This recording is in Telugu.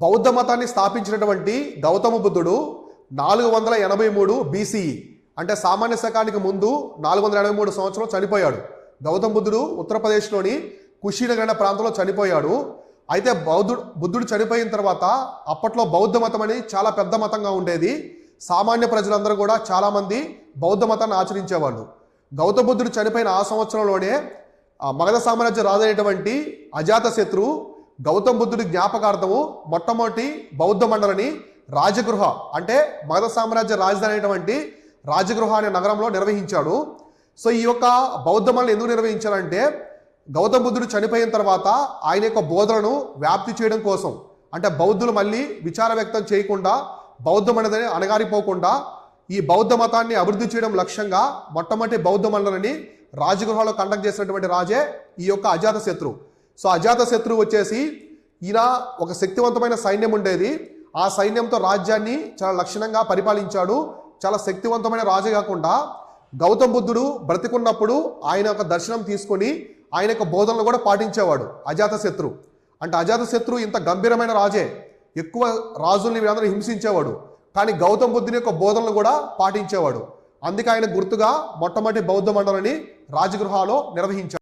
బౌద్ధ మతాన్ని స్థాపించినటువంటి గౌతమ బుద్ధుడు నాలుగు వందల ఎనభై మూడు బీసీఈ. అంటే సామాన్య శకానికి ముందు నాలుగు వందల ఎనభై మూడు సంవత్సరం చనిపోయాడు. గౌతమ బుద్ధుడు ఉత్తరప్రదేశ్లోని కుషీనగర్ అనే ప్రాంతంలో చనిపోయాడు. అయితే బౌద్ధుడు బుద్ధుడు చనిపోయిన తర్వాత అప్పట్లో బౌద్ధ మతం అని చాలా పెద్ద మతంగా ఉండేది. సామాన్య ప్రజలందరూ కూడా చాలామంది బౌద్ధ మతాన్ని ఆచరించేవాళ్ళు. గౌతమ బుద్ధుడు చనిపోయిన ఆ సంవత్సరంలోనే మగధ సామ్రాజ్య రాజైనటువంటి అజాతశత్రు గౌతమ బుద్ధుడి జ్ఞాపకార్థము మొట్టమొదటి బౌద్ధ మండలిని రాజగృహ అంటే మగధ సామ్రాజ్య రాజధాని అయినటువంటి రాజగృహ అనే నగరంలో నిర్వహించాడు. సో ఈ యొక్క బౌద్ధ మండలి ఎందుకు నిర్వహించారంటే గౌతమ బుద్ధుడు చనిపోయిన తర్వాత ఆయన యొక్క బోధనను వ్యాప్తి చేయడం కోసం. అంటే బౌద్ధులు మళ్ళీ విచార వ్యక్తం చేయకుండా బౌద్ధ మండలిని అణగారిపోకుండా ఈ బౌద్ధ మతాన్ని అభివృద్ధి చేయడం లక్ష్యంగా మొట్టమొదటి బౌద్ధ మండలిని రాజగృహలో కండక్ట్ చేసినటువంటి రాజే ఈ యొక్క అజాత శత్రు. సో అజాత శత్రువు వచ్చేసి ఈయన ఒక శక్తివంతమైన సైన్యం ఉండేది. ఆ సైన్యంతో రాజ్యాన్ని చాలా లక్షణంగా పరిపాలించాడు. చాలా శక్తివంతమైన రాజు కాకుండా గౌతమ బుద్ధుడు బ్రతికున్నప్పుడు ఆయన యొక్క దర్శనం తీసుకొని ఆయన యొక్క బోధనలు కూడా పాటించేవాడు అజాత శత్రు. అంటే అజాత శత్రు ఇంత గంభీరమైన రాజే. ఎక్కువ రాజుల్ని వీళ్ళందరూ హింసించేవాడు. కానీ గౌతమ బుద్ధుని యొక్క బోధనలు కూడా పాటించేవాడు. అందుకే ఆయన గుర్తుగా మొట్టమొదటి బౌద్ధ మండలిని రాజగృహాలో నిర్వహించాడు.